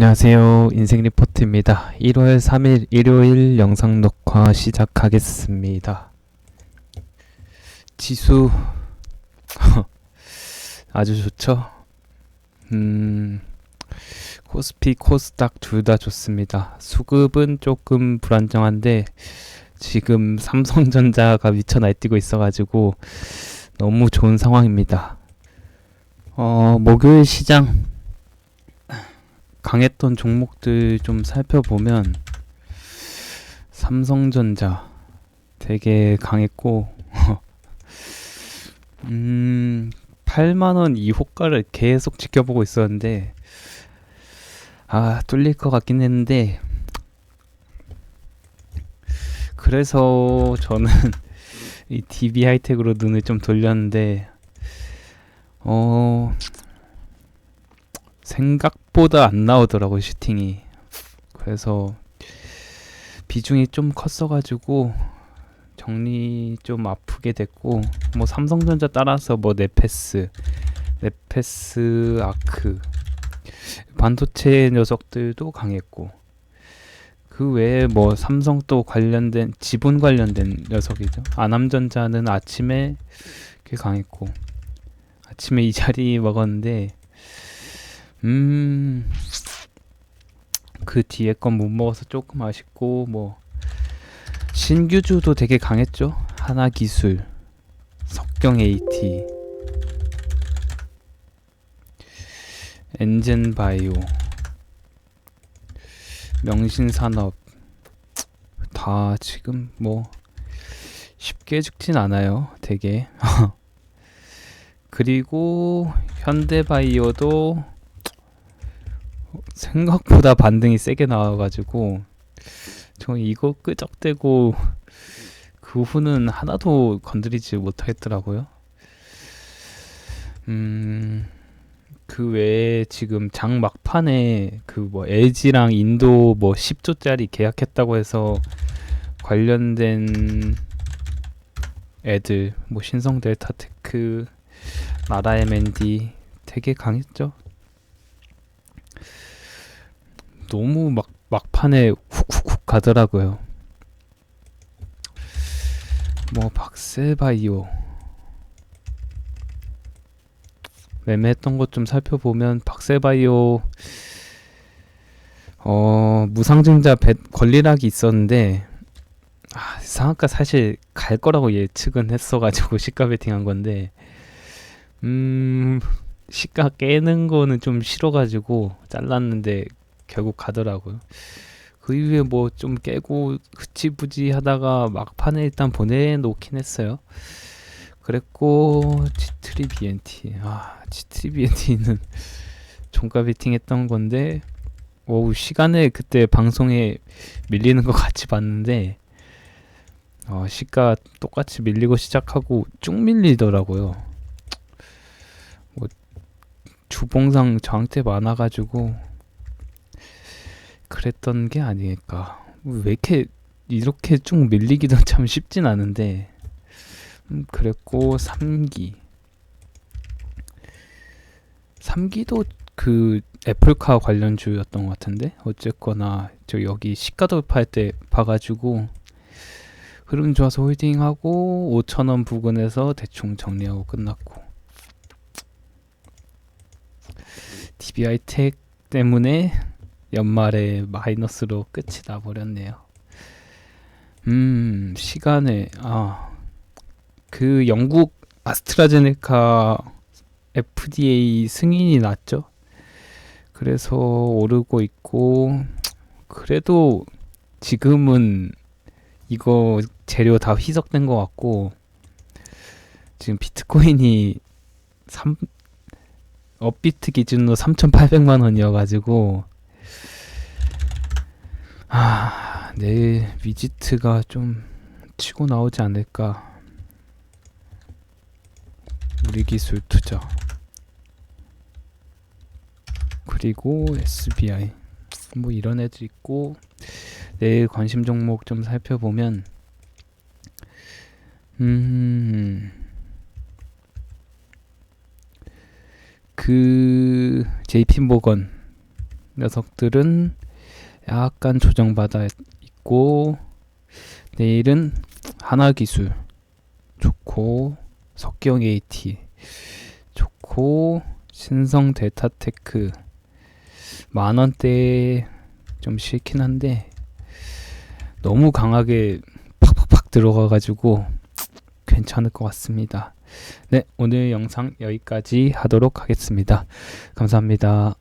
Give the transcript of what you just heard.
안녕하세요. 인생 리포트입니다. 1월 3일 일요일 영상 녹화 시작하겠습니다. 지수 아주 좋죠? 음 코스피 코스닥 둘 다 좋습니다. 수급은 조금 불안정한데 지금 삼성전자가 미쳐 날뛰고 있어 가지고 너무 좋은 상황입니다. 어 목요일 시장 강했던 종목들 좀 살펴보면 삼성전자 되게 강했고 음 8만원 이 호가를 계속 지켜보고 있었는데 아 뚫릴 것 같긴 했는데 그래서 저는 이 DB 하이텍으로 눈을 좀 돌렸는데 어 생각보다 안 나오더라고요 슈팅이. 그래서 비중이 좀 컸어가지고 정리 좀 아프게 됐고 뭐 삼성전자 따라서 뭐 네페스 네페스 아크 반도체 녀석들도 강했고 그 외에 뭐 삼성 또 관련된 지분 관련된 녀석이죠. 아남전자는 아침에 꽤 강했고 아침에 이 자리 먹었는데 음, 그 뒤에 건 못 먹어서 조금 아쉽고, 뭐, 신규주도 되게 강했죠? 하나 기술, 석경 AT, 엔젠 바이오, 명신산업, 다 지금 뭐, 쉽게 죽진 않아요, 되게. 그리고 현대바이오도 생각보다 반등이 세게 나와가지고 저 이거 끄적대고 그 후는 하나도 건드리지 못하겠더라고요. 음, 그 외에 지금 장 막판에 그 뭐 LG랑 인도 뭐 10조짜리 계약했다고 해서 관련된 애들 뭐 신성 델타테크 나라 MND 되게 강했죠. 너무 막 막판에 훅훅훅 가더라고요. 뭐 박세바이오 매매했던 것 좀 살펴보면 박세바이오 어 무상증자 배, 권리락이 있었는데 아, 상한가 사실 갈 거라고 예측은 했어가지고 시가 베팅한 건데 음 시가 깨는 거는 좀 싫어가지고 잘랐는데 결국 가더라고요. 그 이후에 뭐 좀 깨고 흐지부지 하다가 막판에 일단 보내놓긴 했어요. 그랬고 G3 BNT 아 G3 BNT는 종가 베팅 했던 건데 오 시간에 그때 방송에 밀리는 것 같이 봤는데 어, 시가 똑같이 밀리고 시작하고 쭉 밀리더라고요. 뭐 주봉상 저항대 많아가지고 그랬던 게 아닐까. 왜 이렇게 이렇게 쭉 밀리기도 참 쉽진 않은데. 음, 그랬고 3기. 3기도 그 애플카 관련주였던 것 같은데? 어쨌거나 저 여기 시가 돌파할 때 봐가지고 흐름 좋아서 홀딩하고 5천원 부근에서 대충 정리하고 끝났고. DBI 텍 때문에 연말에 마이너스로 끝이 나버렸네요. 음, 시간에, 아, 그 영국 아스트라제네카 FDA 승인이 났죠. 그래서 오르고 있고, 그래도 지금은 이거 재료 다 희석된 것 같고, 지금 비트코인이 3, 업비트 기준으로 3,800만 원이어가지고, 아, 내일 위지트가 좀 치고 나오지 않을까. 우리 기술 투자. 그리고 SBI. 뭐 이런 애들 있고 내일 관심 종목 좀 살펴보면 음. 그 JP 모건 녀석들은 약간 조정받아 있고 내일은 하나 기술 좋고 석경 AT 좋고 신성 데이터테크 만 원대 좀 싫긴 한데 너무 강하게 팍팍팍 들어가가지고 괜찮을 것 같습니다. 네, 오늘 영상 여기까지 하도록 하겠습니다. 감사합니다.